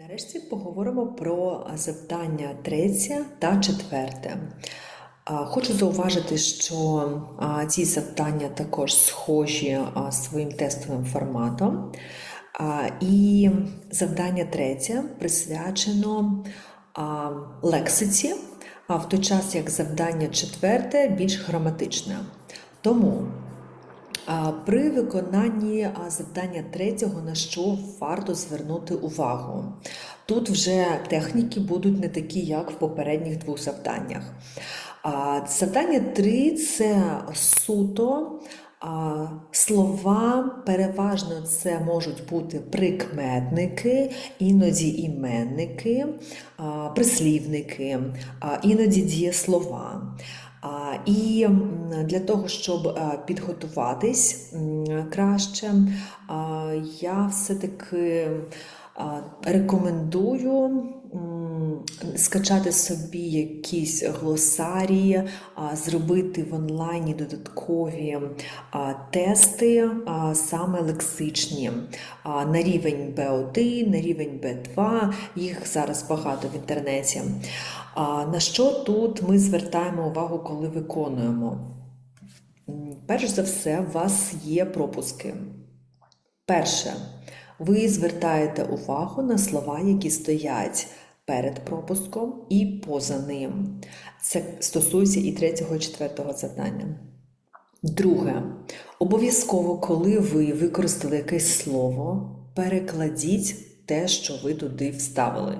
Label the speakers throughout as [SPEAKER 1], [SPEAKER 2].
[SPEAKER 1] Нарешті поговоримо про завдання третє та четверте. Хочу зауважити, що ці завдання також схожі своїм тестовим форматом. І завдання третє присвячено лексиці, а в той час як завдання четверте більш граматичне. Тому При виконанні завдання третього на що варто звернути увагу? Тут вже техніки будуть не такі, як в попередніх двох завданнях. Завдання 3 це суто слова, переважно це можуть бути прикметники, іноді іменники, прислівники, іноді дієслова. І для того, щоб е, підготуватись краще, я все-таки рекомендую скачати собі якісь глосарії, зробити в онлайні додаткові тести, саме лексичні, на рівень B1, на рівень B2, їх зараз багато в інтернеті. На що тут ми звертаємо увагу, коли виконуємо? Перш за все, у вас є пропуски. Перше, ви звертаєте увагу на слова, які стоять перед пропуском і поза ним. Це стосується і третього, і четвертого завдання. Друге, обов'язково, коли ви використали якесь слово, перекладіть те, що ви туди вставили.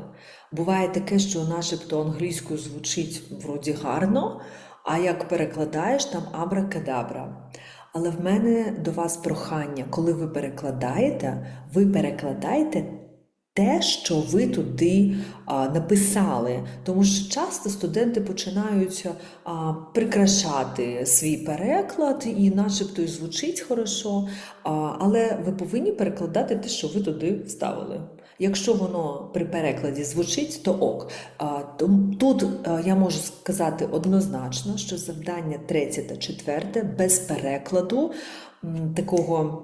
[SPEAKER 1] Буває таке, що начебто англійською звучить вроді гарно, а як перекладаєш, там абракадабра. Але в мене до вас прохання, коли ви перекладаєте, ви перекладаєте те, що ви туди а, написали. Тому що часто студенти починають а, прикрашати свій переклад, і начебто і звучить хорошо, а, але ви повинні перекладати те, що ви туди вставили. Якщо воно при перекладі звучить, то ок. Тут я можу сказати однозначно, що завдання третє та четверте без перекладу такого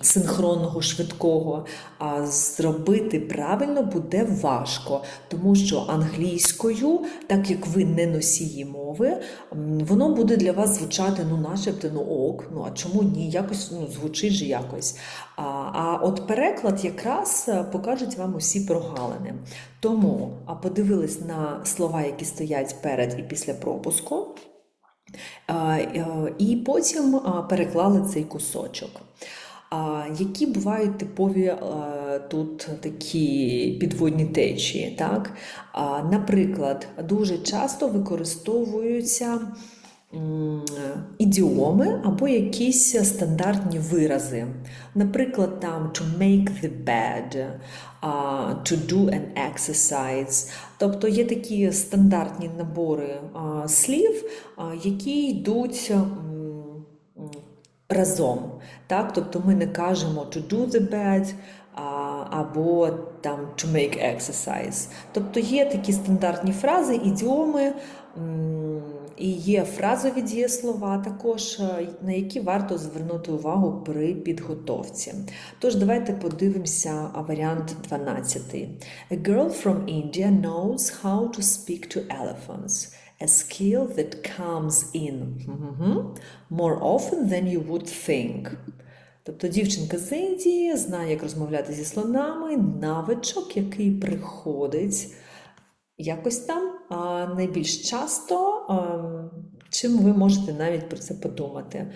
[SPEAKER 1] синхронного, швидкого, а зробити правильно буде важко, тому що англійською, так як ви не носії мови, воно буде для вас звучати, ну, начебто, ну ок, ну а чому ні? Якось ну, звучить же якось. А, а от переклад якраз е, покажуть вам усі прогалини. Тому а подивились на слова, які стоять перед і після пропуску. Е, І потім переклали цей кусочок. Які бувають типові е, тут такі підводні течії? Так? Наприклад, дуже часто використовуються ідіоми або якісь стандартні вирази. Наприклад, там to make the bed, to do an exercise. Тобто є такі стандартні набори слів, які йдуть разом. Так? Тобто ми не кажемо to do the bed або там to make exercise. Тобто є такі стандартні фрази, ідіоми. І є фразові дієслова також, е, на які варто звернути увагу при підготовці. Тож давайте подивимося варіант 12. A girl from India knows how to speak to elephants. A skill that comes in more often than you would think. Тобто дівчинка з Індії знає, як розмовляти зі слонами, навичок, який приходить якось там а, найбільш часто, чим ви можете навіть про це подумати.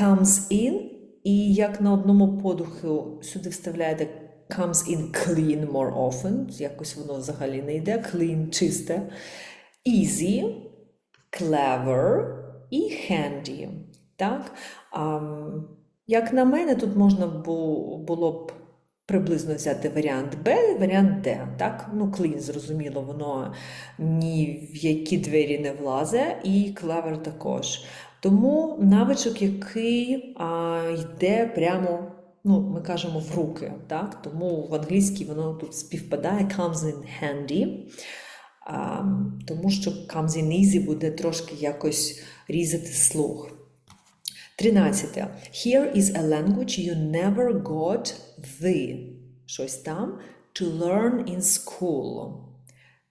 [SPEAKER 1] Comes in, і як на одному подуху сюди вставляєте comes in clean more often, якось воно взагалі не йде, clean чисте, easy, clever і handy. Так? Ам, як на мене, тут можна було б приблизно взяти варіант Б, варіант Д. Так? Ну, clean, зрозуміло, воно ні в які двері не влазе, і clever також. Тому навичок, який а, йде прямо, ну, ми кажемо, в руки. Так? Тому в англійській воно тут співпадає comes in handy. А, тому що comes in easy буде трошки якось різати слух. 13. Here is a language you never got the. щось там, to learn in school.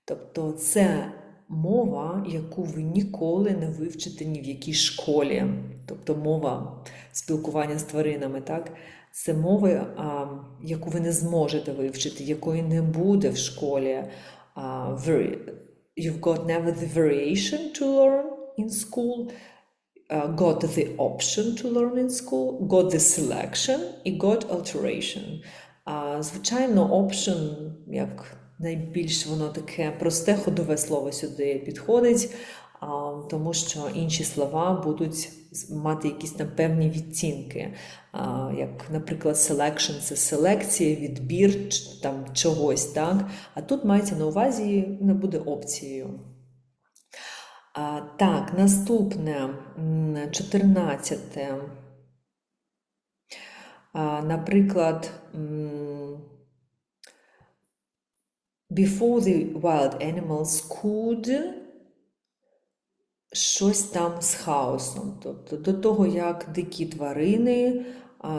[SPEAKER 1] Тобто це мова, яку ви ніколи не вивчите ні в якій школі. Тобто мова спілкування з тваринами, так? Це мова, а, яку ви не зможете вивчити, якої не буде в школі. You've got never the variation to learn in school, uh, got the option to learn in school, got the selection і got alteration. Звичайно, option, як найбільш воно таке просте ходове слово сюди підходить, тому що інші слова будуть мати якісь там певні відтінки. А, як, наприклад, selection – це селекція, відбір там, чогось, так? А тут мається на увазі не буде опцією. Так, наступне, 14. Наприклад, before the wild animals could щось там з хаосом. Тобто до того, як дикі тварини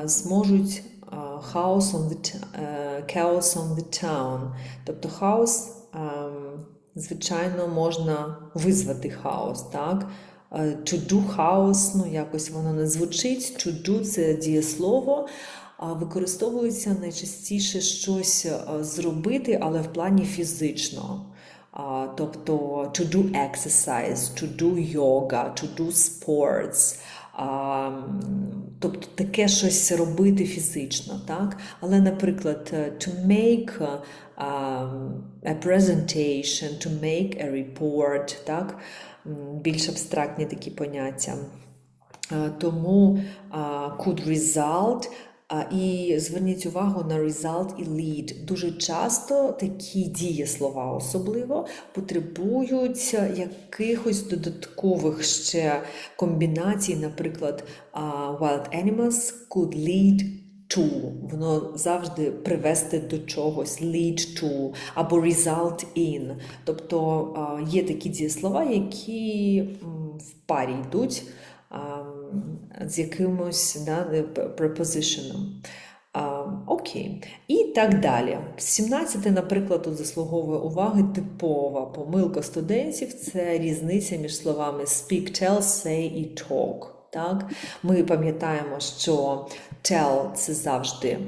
[SPEAKER 1] зможуть а, хаос on е, chaos on the town. Тобто хаос, ем, звичайно, можна визвати хаос, так? Е, To do хаос, ну якось воно не звучить. Do – це дієслово, а використовується найчастіше щось е, зробити, але в плані фізичного. Тобто to do exercise, to do yoga, to do sports. А, Тобто таке щось робити фізично, так? Але, наприклад, е, to make е, um, a presentation, to make a report, так? Більш абстрактні такі поняття. Е, Тому could result. І зверніть увагу на result і lead. Дуже часто такі дієслова особливо потребують якихось додаткових ще комбінацій, наприклад, wild animals could lead to. Воно завжди привести до чогось, lead to або result in. Тобто є такі дієслова, які в парі йдуть з якимось да, препозишеном. Окей. І так далі. 17, наприклад, тут заслуговує уваги типова помилка студентів це різниця між словами speak, tell, say і talk. Так? Ми пам'ятаємо, що tell це завжди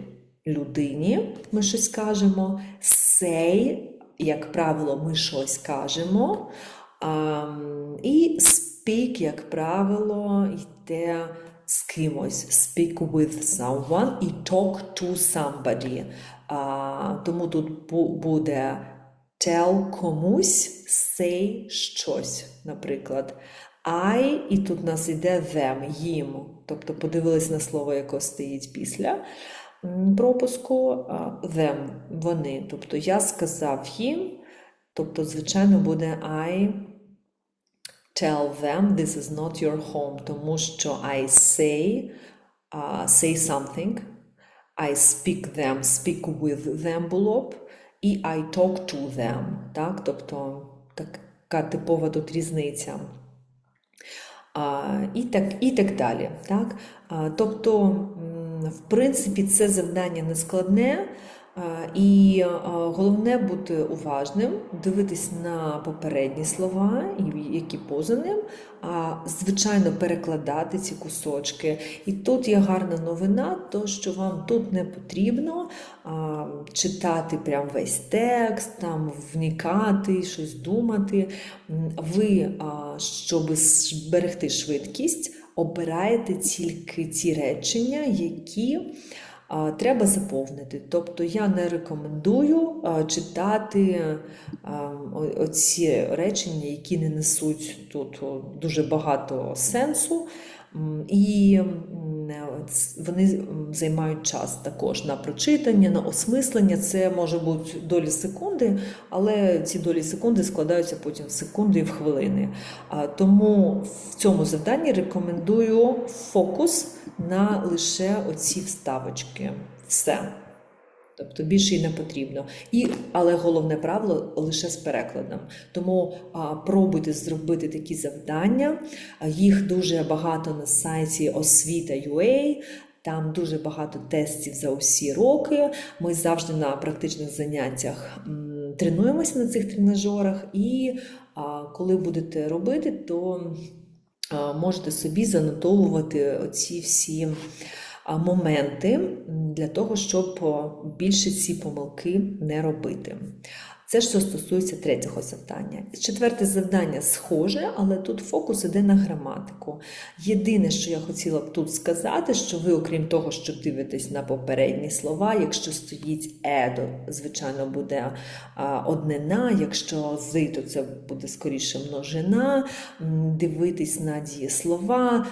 [SPEAKER 1] людині, ми щось кажемо. Say, як правило, ми щось кажемо. І speak, як правило, йде з кимось. Speak with someone і talk to somebody. А, тому тут буде tell комусь, say щось, наприклад. I, і тут у нас іде them, їм. Тобто подивились на слово, яке стоїть після пропуску. Them, вони. Тобто я сказав їм, тобто, звичайно, буде I tell them this is not your home, тому що I say, uh, say something, I speak them, speak with them було б, і I talk to them. Так? Тобто така типова тут різниця. А, і, так, і так далі. Так? А, тобто, в принципі, це завдання не складне. А, І головне бути уважним, дивитись на попередні слова, які поза ним, а звичайно перекладати ці кусочки. І тут є гарна новина, то що вам тут не потрібно читати прям весь текст, там вникати, щось думати. Ви, щоб зберегти швидкість, обираєте тільки ті речення, які треба заповнити. Тобто я не рекомендую читати оці речення, які не несуть тут дуже багато сенсу. І вони займають час також на прочитання, на осмислення. Це може бути долі секунди, але ці долі секунди складаються потім в секунди і в хвилини. Тому в цьому завданні рекомендую фокус на лише оці вставочки. Все. Тобто більше й не потрібно. І, але головне правило лише з перекладом. Тому а, пробуйте зробити такі завдання. Їх дуже багато на сайті освіта.ua. Там дуже багато тестів за усі роки. Ми завжди на практичних заняттях м, тренуємося на цих тренажерах, і а, коли будете робити, то а, можете собі занотовувати оці всі моменти для того, щоб більше ці помилки не робити. Це що стосується третього завдання. Четверте завдання схоже, але тут фокус іде на граматику. Єдине, що я хотіла б тут сказати, що ви, окрім того, що дивитесь на попередні слова, якщо стоїть е, то, звичайно, буде однина, якщо з, то це буде скоріше множина, дивитись на дієслова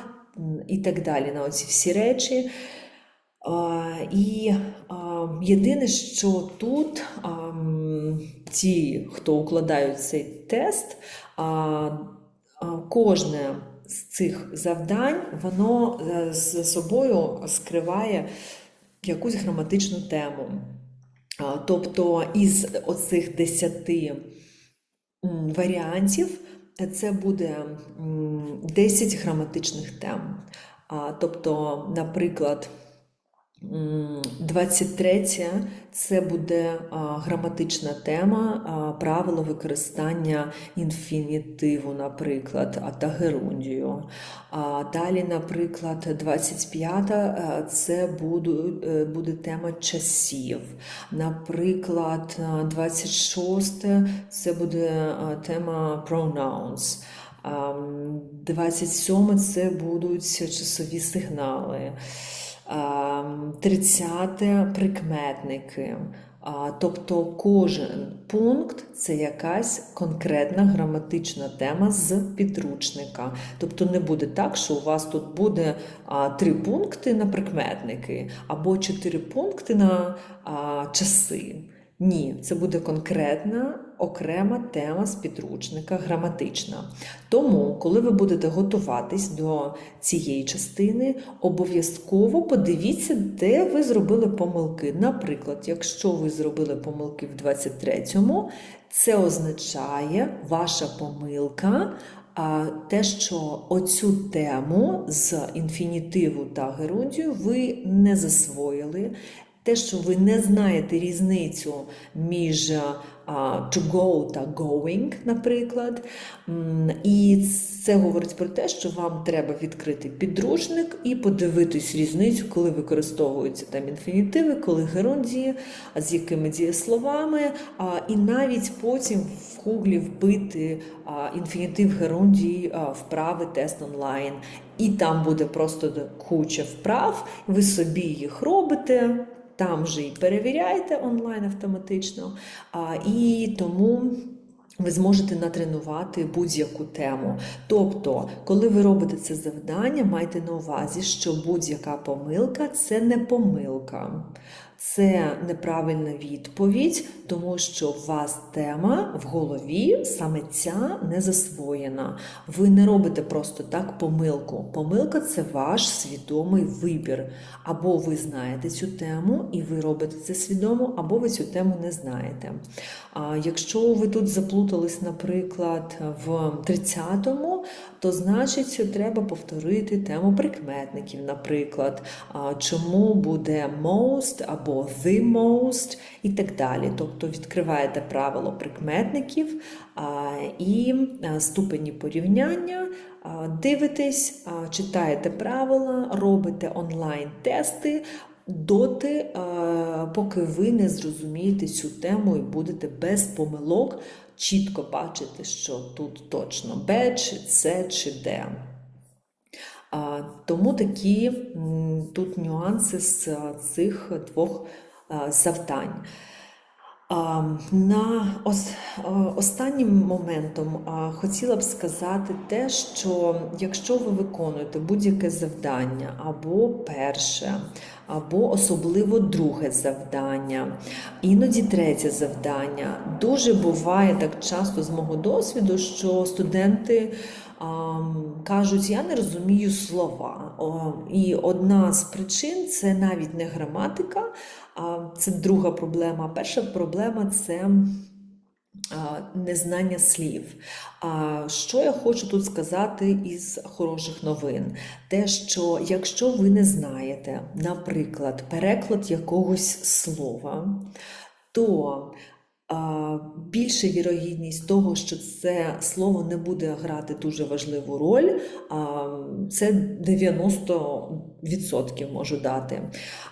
[SPEAKER 1] і так далі, на оці всі речі. І єдине, що тут ті, хто укладають цей тест, кожне з цих завдань, воно е, з собою скриває якусь граматичну тему. Тобто із оцих десяти м, варіантів це буде м, 10 граматичних тем. Тобто, наприклад, 23 це буде граматична тема, правило використання інфінітиву, наприклад, та герундію. А далі, наприклад, 25 е, це буду- е, буде тема часів. Наприклад, е, 26 це буде тема pronouns. А, м, 27 це будуть часові сигнали. А, 30 прикметники. Тобто кожен пункт це якась конкретна граматична тема з підручника. Тобто не буде так, що у вас тут буде три пункти на прикметники або чотири пункти на часи. Ні, це буде конкретна окрема тема з підручника, граматична. Тому, коли ви будете готуватись до цієї частини, обов'язково подивіться, де ви зробили помилки. Наприклад, якщо ви зробили помилки в 23-му, це означає ваша помилка. А те, що оцю тему з інфінітиву та герундію ви не засвоїли, те, що ви не знаєте різницю між а, to go та going, наприклад. І це говорить про те, що вам треба відкрити підручник і подивитись різницю, коли використовуються там інфінітиви, коли герундії, з якими дієсловами, і навіть потім в гуглі вбити інфінітив герундії, вправи тест онлайн. І там буде просто куча вправ, ви собі їх робите. Там же і перевіряєте онлайн автоматично, і тому ви зможете натренувати будь-яку тему. Тобто, коли ви робите це завдання, майте на увазі, що будь-яка помилка це не помилка. Це неправильна відповідь, тому що у вас тема в голові саме ця не засвоєна. Ви не робите просто так помилку. Помилка це ваш свідомий вибір. Або ви знаєте цю тему і ви робите це свідомо, або ви цю тему не знаєте. А якщо ви тут заплутались, наприклад, в 30-му, то значить треба повторити тему прикметників, наприклад, чому буде most або the most і так далі. Тобто відкриваєте правило прикметників і ступені порівняння. Дивитесь, читаєте правила, робите онлайн-тести доти, е, поки ви не зрозумієте цю тему і будете без помилок чітко бачити, що тут точно Б, чи С, чи Д. Тому такі тут нюанси з е, цих двох е, завдань. На ос, останнім моментом хотіла б сказати те, що якщо ви виконуєте будь-яке завдання, або перше, або особливо друге завдання, іноді третє завдання, дуже буває так часто з мого досвіду, що студенти кажуть, я не розумію слова. І одна з причин це навіть не граматика, це друга проблема. Перша проблема це незнання слів. Що я хочу тут сказати із хороших новин? Те, що якщо ви не знаєте, наприклад, переклад якогось слова, то більше вірогідність того, що це слово не буде грати дуже важливу роль, це 90% можу дати.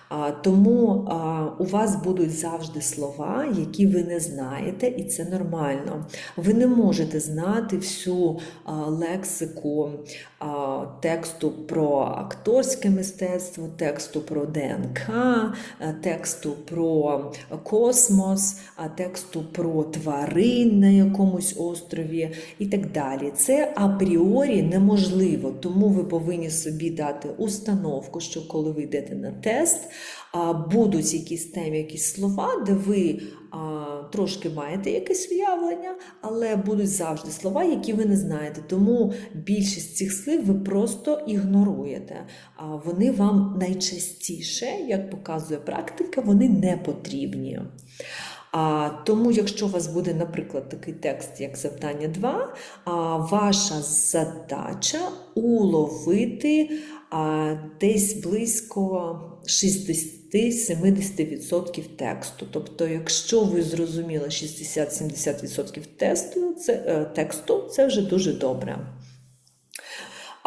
[SPEAKER 1] А, Тому а, у вас будуть завжди слова, які ви не знаєте, і це нормально. Ви не можете знати всю а, лексику а, тексту про акторське мистецтво, тексту про ДНК, а, тексту про космос, а тексту про тварин на якомусь острові і так далі. Це апріорі неможливо, тому ви повинні собі дати установку, що коли ви йдете на тест, будуть якісь темі, якісь слова, де ви трошки маєте якесь уявлення, але будуть завжди слова, які ви не знаєте. Тому більшість цих слів ви просто ігноруєте. Вони вам найчастіше, як показує практика, вони не потрібні. А, тому, якщо у вас буде, наприклад, такий текст, як завдання 2, а, ваша задача уловити десь близько 60-70% тексту. Тобто, якщо ви зрозуміли 60-70% тесту, це, е, тексту, це вже дуже добре.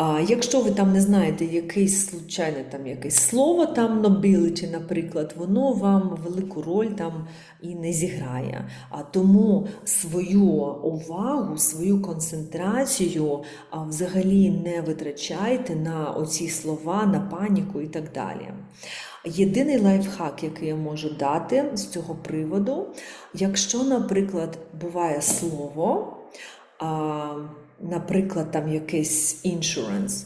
[SPEAKER 1] А якщо ви там не знаєте якесь случайне там якесь слово, там nobility, наприклад, воно вам велику роль там і не зіграє. А тому свою увагу, свою концентрацію а, взагалі не витрачайте на оці слова, на паніку і так далі. Єдиний лайфхак, який я можу дати з цього приводу, якщо, наприклад, буває слово, а, наприклад, там якийсь insurance,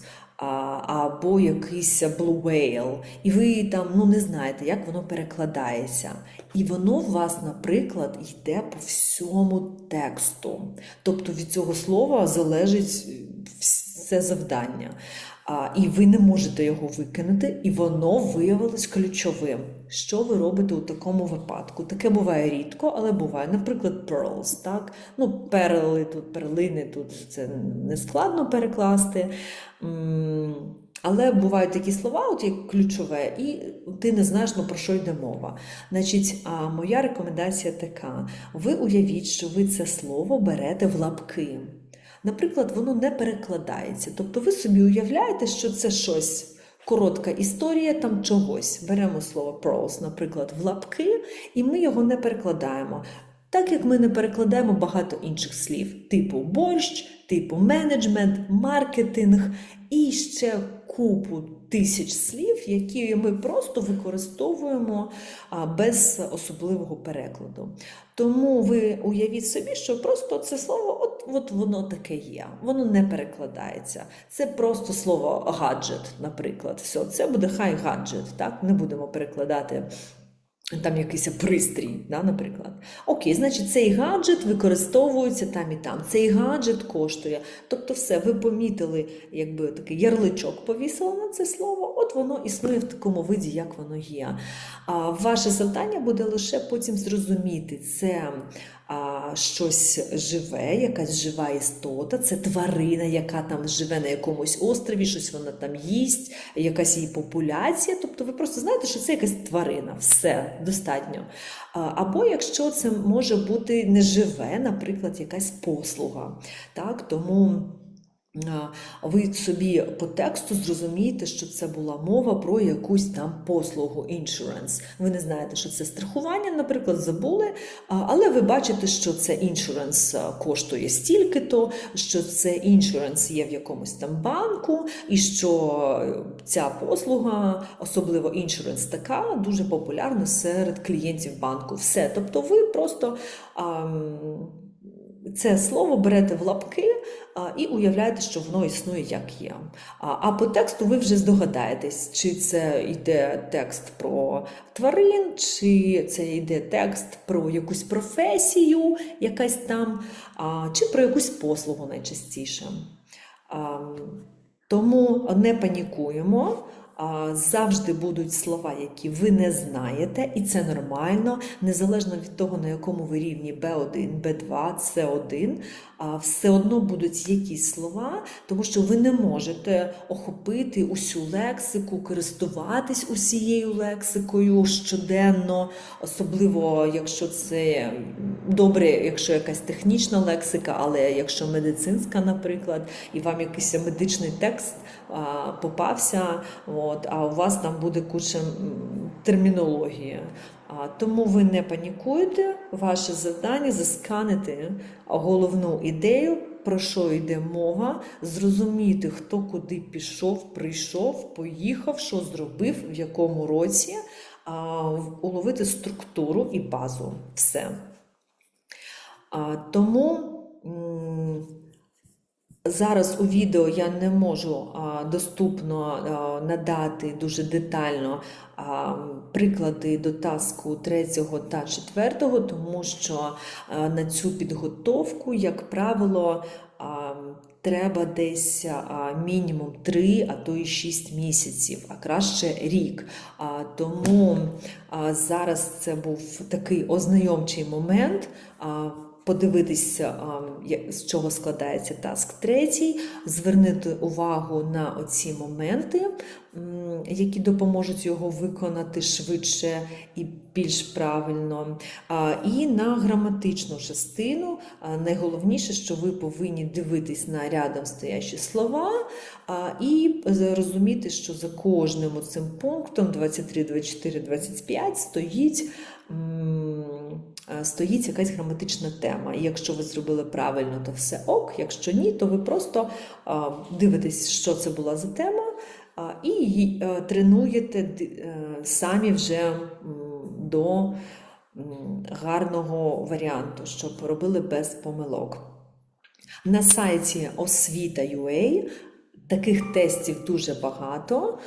[SPEAKER 1] або якийсь blue whale, і ви там ну, не знаєте, як воно перекладається. І воно у вас, наприклад, йде по всьому тексту. Тобто від цього слова залежить все завдання. І ви не можете його викинути, і воно виявилось ключовим. Що ви робите у такому випадку? Таке буває рідко, але буває. Наприклад, pearls, так? Ну, перли тут, перлини тут це не складно перекласти. Але бувають такі слова, от як ключове, і ти не знаєш, ну, про що йде мова. Значить, а моя рекомендація така: ви уявіть, що ви це слово берете в лапки. Наприклад, воно не перекладається. Тобто ви собі уявляєте, що це щось. Коротка історія там чогось. Беремо слово prose, наприклад, в лапки, і ми його не перекладаємо. Так як ми не перекладаємо багато інших слів, типу борщ, типу менеджмент, маркетинг і ще купу тисяч слів, які ми просто використовуємо без особливого перекладу. Тому ви уявіть собі, що просто це слово, от, от воно таке є, воно не перекладається. Це просто слово гаджет, наприклад. Все, це буде хай гаджет, так? Не будемо перекладати. Там якийсь пристрій, да, наприклад. Окей, значить, цей гаджет використовується там і там. Цей гаджет коштує. Тобто, все, ви помітили, якби такий ярличок повісили на це слово, от воно існує в такому виді, як воно є. А ваше завдання буде лише потім зрозуміти, це а, щось живе, якась жива істота, це тварина, яка там живе на якомусь острові, щось вона там їсть, якась її популяція. Тобто ви просто знаєте, що це якась тварина, все достатньо. Або якщо це може бути неживе, наприклад, якась послуга. Так? Тому ви собі по тексту зрозумієте, що це була мова про якусь там послугу insurance. Ви не знаєте, що це страхування, наприклад, забули, але ви бачите, що це insurance коштує стільки-то, що це insurance є в якомусь там банку, і що ця послуга, особливо insurance така, дуже популярна серед клієнтів банку. Все. Тобто ви просто. Це слово берете в лапки і уявляєте, що воно існує як є. А, по тексту ви вже здогадаєтесь, чи це йде текст про тварин, чи це йде текст про якусь професію, якась там, чи про якусь послугу найчастіше. Тому не панікуємо. Завжди будуть слова, які ви не знаєте, і це нормально, незалежно від того, на якому ви рівні B1, B2, C1, а все одно будуть якісь слова, тому що ви не можете охопити усю лексику, користуватись усією лексикою щоденно, особливо якщо це добре, якщо якась технічна лексика, але якщо медицинська, наприклад, і вам якийсь медичний текст попався, от, а у вас там буде куча термінології. А, Тому ви не панікуєте, ваше завдання засканити головну ідею, про що йде мова, зрозуміти, хто куди пішов, прийшов, поїхав, що зробив, в якому році, а, уловити структуру і базу. Все. А, Тому зараз у відео я не можу доступно надати дуже детально приклади до таску 3 та 4, тому що на цю підготовку, як правило, треба десь мінімум 3, а то і 6 місяців, а краще рік. Тому зараз це був такий ознайомчий момент. Подивитися, з чого складається таск третій, звернути увагу на оці моменти, які допоможуть його виконати швидше і більш правильно. І на граматичну частину найголовніше, що ви повинні дивитись на рядом стоящі слова і розуміти, що за кожним цим пунктом 23, 24, 25 стоїть. Е, Стоїть якась граматична тема. І якщо ви зробили правильно, то все ок. Якщо ні, то ви просто дивитесь, що це була за тема, і е, тренуєте е, самі вже до гарного варіанту, щоб робили без помилок. На сайті освіта.ua таких тестів дуже багато,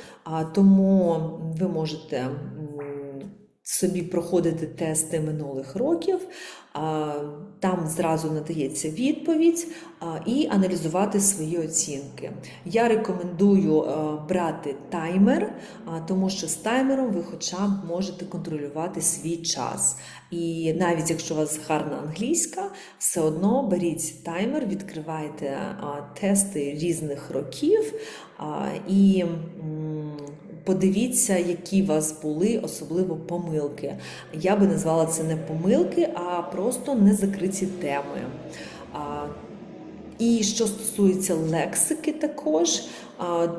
[SPEAKER 1] тому ви можете собі проходити тести минулих років. Там зразу надається відповідь і аналізувати свої оцінки. Я рекомендую е, брати таймер, тому що з таймером ви хоча б можете контролювати свій час. І навіть якщо у вас гарна англійська, все одно беріть таймер, відкривайте тести різних років і подивіться, які у вас були особливо помилки. Я би назвала це не помилки, а просто незакриті теми. І що стосується лексики, також,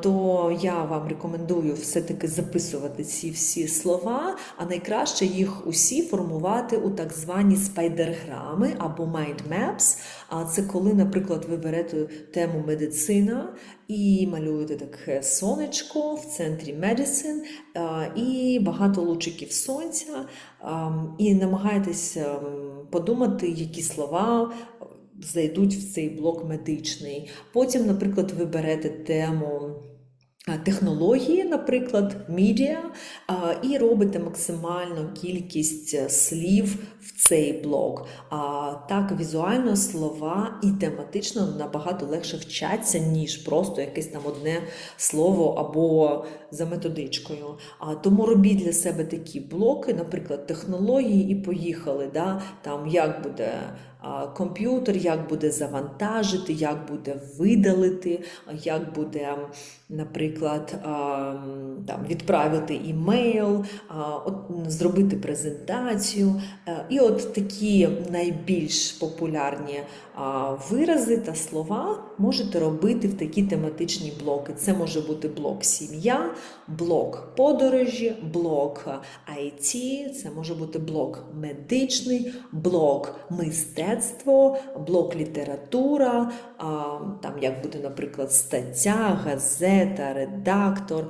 [SPEAKER 1] то я вам рекомендую все-таки записувати ці всі слова, а найкраще їх усі формувати у так звані спайдерграми або mind maps. А це коли, наприклад, ви берете тему медицина і малюєте таке сонечко в центрі а, і багато лучиків сонця, і намагаєтесь ем, подумати, які слова зайдуть в цей блок медичний. Потім, наприклад, ви берете тему. Технології, наприклад, медіа, і робите максимальну кількість е, слів в цей блок. А так візуально слова і тематично набагато легше вчаться, ніж просто якесь там одне слово або за методичкою. Тому робіть для себе такі блоки, наприклад, технології, і поїхали. Да? Там як буде комп'ютер, як буде завантажити, як буде видалити, як буде, наприклад, там, відправити імейл, зробити презентацію. Е, І от такі найбільш популярні вирази та слова можете робити в такі тематичні блоки. Це може бути блок сім'я, блок подорожі, блок IT, це може бути блок медичний, блок мистецтво, блок література, там як буде, наприклад, стаття, газета, редактор.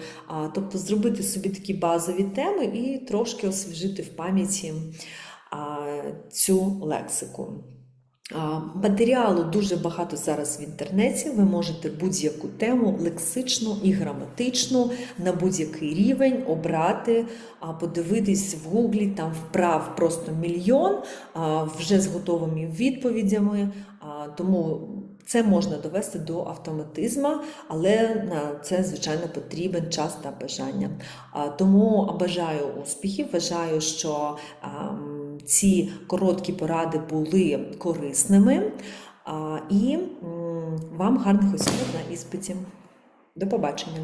[SPEAKER 1] Тобто зробити собі такі базові теми і трошки освіжити в пам'яті цю лексику. Матеріалу дуже багато зараз в інтернеті. Ви можете будь-яку тему лексичну і граматичну на будь-який рівень обрати, подивитись в гуглі, там вправ просто мільйон, вже з готовими відповідями. Тому Це можна довести до автоматизму, але на це, звичайно, потрібен час та бажання. Тому бажаю успіхів, вважаю, що ці короткі поради були корисними. І вам гарних оцінок на іспиті. До побачення!